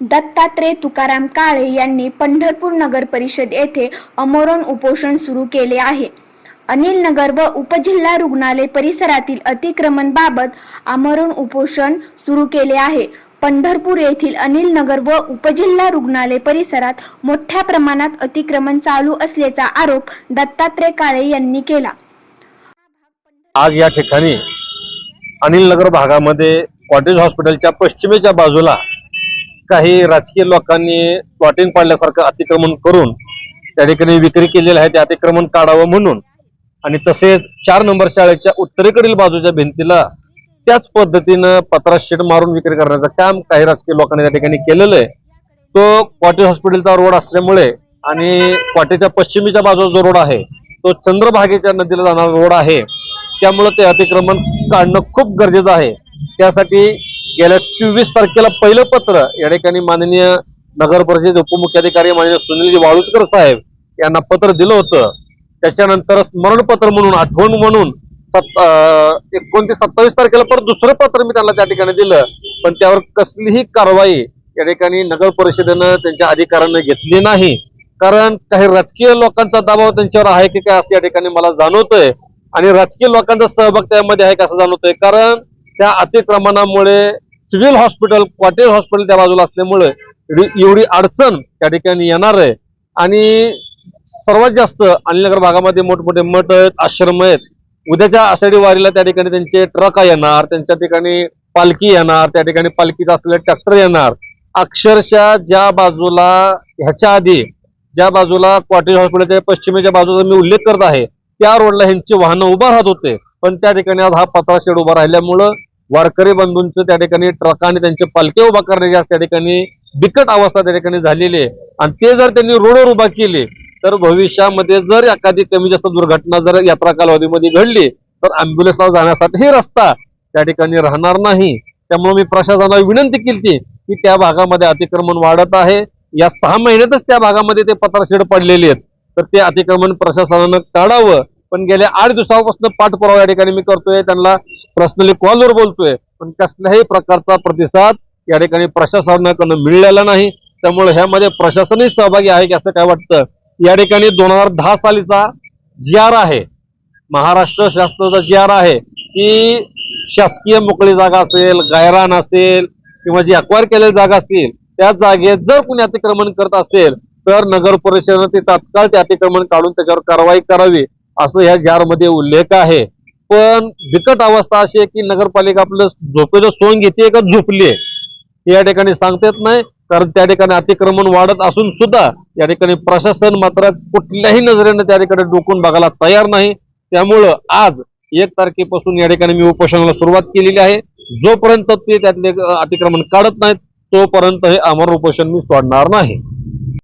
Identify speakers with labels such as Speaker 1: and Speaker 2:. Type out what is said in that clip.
Speaker 1: दत्तात्रय तुकाराम काळे यांनी पंढरपूर नगर परिषद येथे अमोरण उपोषण सुरू केले आहे. अनिल नगर व उपजिल्हा रुग्णालय परिसरातील अतिक्रमणबाबत आमरण उपोषण सुरू केले आहे. पंढरपूर येथील अनिल नगर व उपजिल्हा रुग्णालय परिसरात मोठ्या प्रमाणात अतिक्रमण चालू असल्याचा आरोप दत्तात्रय काळे यांनी केला.
Speaker 2: आज या ठिकाणी अनिल नगर भागामध्ये कॉटेज हॉस्पिटलच्या पश्चिमेच्या बाजूला काही राजकीय लोकांनी प्लॉटिंग पाडल्यासारखं अतिक्रमण करून त्या ठिकाणी विक्री केलेलं आहे ते अतिक्रमण काढावं म्हणून. आणि तसेच चार नंबर शाळेच्या उत्तरेकडील बाजूच्या भिंतीला त्याच पद्धतीनं पत्रा शेड मारून विक्री करण्याचं काम काही राजकीय लोकांनी त्या ठिकाणी केलेलं आहे. तो क्वाटे हॉस्पिटलचा रोड असल्यामुळे आणि क्वाटेच्या पश्चिमेच्या बाजूला जो रोड आहे तो चंद्रभागेच्या नदीला जाणारा रोड आहे. त्यामुळे ते अतिक्रमण काढणं खूप गरजेचं आहे. त्यासाठी गेल्या चोवीस तारखेला पहिलं पत्र या ठिकाणी माननीय नगर परिषद उपमुख्याधिकारी माननीय सुनीलजी वाळुतकर साहेब यांना पत्र दिलं होतं. त्याच्यानंतर स्मरणपत्र म्हणून आठवण म्हणून अं, एकोणतीस सत्तावीस तारखेला परत दुसरं पत्र मी त्यांना त्या ठिकाणी दिलं. पण त्यावर कसलीही कारवाई या ठिकाणी नगर परिषदेनं त्यांच्या अधिकाऱ्यांना घेतली नाही. कारण काही राजकीय लोकांचा दबाव त्यांच्यावर आहे की काय असं या ठिकाणी मला जाणवतोय. आणि राजकीय लोकांचा सहभाग त्यामध्ये आहे का असं जाणवतोय. कारण त्या अतिक्रमणामुळे सिव्हिल हॉस्पिटल क्वाटेज हॉस्पिटल त्या बाजूला असल्यामुळे एवढी- अडचण त्या ठिकाणी येणार आहे. आणि सर्वात जास्त अनिलनगर भागामध्ये मोठमोठे मठ आहेत आश्रम आहेत. उद्याच्या आषाढी वारीला त्या ठिकाणी त्यांचे ट्रक येणार त्यांच्या ठिकाणी पालखी येणार त्या ठिकाणी पालखीचा असलेले ट्रॅक्टर येणार. अक्षरशः ज्या बाजूला ह्याच्या आधी ज्या बाजूला क्वाटेज हॉस्पिटलच्या पश्चिमेच्या बाजूचा मी उल्लेख करत आहे त्या रोडला ह्यांची वाहनं उभा राहत होते. पण त्या ठिकाणी आज हा पत्रा शेड उभा राहिल्यामुळं वारकरी बंधूंचं त्या ठिकाणी ट्रकाने त्यांचे पालखे उभा करण्याची त्या ठिकाणी बिकट अवस्था त्या ठिकाणी झालेली आहे. आणि ते जर त्यांनी रोडवर उभा केले तर भविष्यामध्ये जर एखादी कमी जास्त दुर्घटना जर यात्रा कालावधीमध्ये घडली तर अँब्युलन्सला जाण्यासाठी हे रस्ता त्या ठिकाणी राहणार नाही. त्यामुळे मी प्रशासनाला विनंती केली की त्या भागामध्ये अतिक्रमण वाढत आहे. या सहा महिन्यातच त्या भागामध्ये ते पत्राशेड पडलेले आहेत. तर ते अतिक्रमण प्रशासनानं काढावं. पण गेल्या आठ दिवसापासून पाठपुरावा या ठिकाणी मी करतोय. त्यांना पर्सनली कॉलवर बोलतोय? पण कसल्याही प्रकारचा प्रतिसाद या ठिकाणी प्रशासनाकडून मिळालेला नाही. त्यामुळे ह्यामध्ये प्रशासनही सहभागी आहे की असं काय वाटतं? या ठिकाणी दोन हजार दहा सालीचा जी आर आहे महाराष्ट्र शासनाचा जी आर आहे की शासकीय मोकळी जागा असेल गायरान असेल किंवा जी अक्वायर केलेली जागा असतील त्या जागेत जर कुणी अतिक्रमण करत असेल तर नगर परिषदेनं ते तात्काळ ते अतिक्रमण काढून त्याच्यावर कारवाई करावी असं ह्या जार उल्लेख आहे. पण बिकट अवस्था अशी आहे की नगरपालिका आपलं झोपेचं सोंग घेते का झोपली आहे. या ठिकाणी सांगता येत नाही कारण त्या ठिकाणी अतिक्रमण वाढत असून सुद्धा या ठिकाणी प्रशासन मात्र कुठल्याही नजरेनं त्या ठिकाणी डोकून बघायला तयार नाही. त्यामुळं आज एक तारखेपासून या ठिकाणी मी उपोषणाला सुरुवात केलेली आहे. जोपर्यंत ते त्यातले अतिक्रमण काढत नाहीत तोपर्यंत हे अमर उपोषण मी सोडणार नाही.